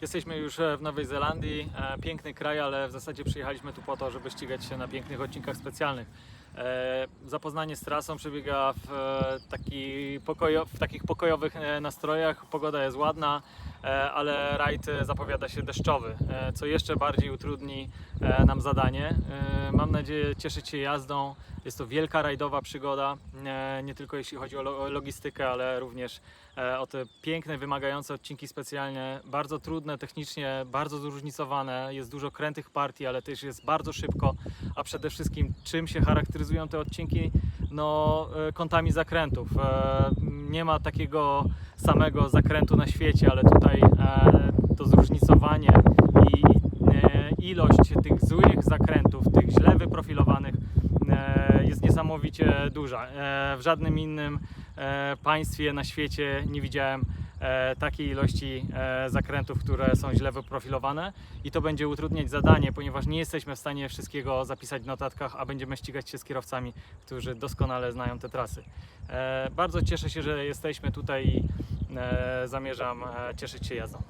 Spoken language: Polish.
Jesteśmy już e, w Nowej Zelandii, e, piękny kraj, ale w zasadzie przyjechaliśmy tu po to, żeby ścigać się na pięknych odcinkach specjalnych. E, Zapoznanie z trasą przebiega w, taki pokojo, w takich pokojowych nastrojach. Pogoda jest ładna, ale rajd e, zapowiada się deszczowy, e, co jeszcze bardziej utrudni e, nam zadanie. E, Mam nadzieję cieszyć się jazdą. Jest to wielka rajdowa przygoda, e, nie tylko jeśli chodzi o lo- o logistykę, ale również e, o te piękne, wymagające odcinki specjalnie, bardzo trudne technicznie, bardzo zróżnicowane. Jest dużo krętych partii, ale też jest bardzo szybko, a przede wszystkim czym się charakteryzują te odcinki? No, e, kątami zakrętów. E, Nie ma takiego samego zakrętu na świecie, ale tutaj e, to zróżnicowanie i ilość tych złych zakrętów, tych źle wyprofilowanych jest niesamowicie duża. W żadnym innym państwie na świecie nie widziałem takiej ilości e, zakrętów, które są źle wyprofilowane i to będzie utrudniać zadanie, ponieważ nie jesteśmy w stanie wszystkiego zapisać w notatkach, a będziemy ścigać się z kierowcami, którzy doskonale znają te trasy. E, Bardzo cieszę się, że jesteśmy tutaj i e, zamierzam e, cieszyć się jazdą.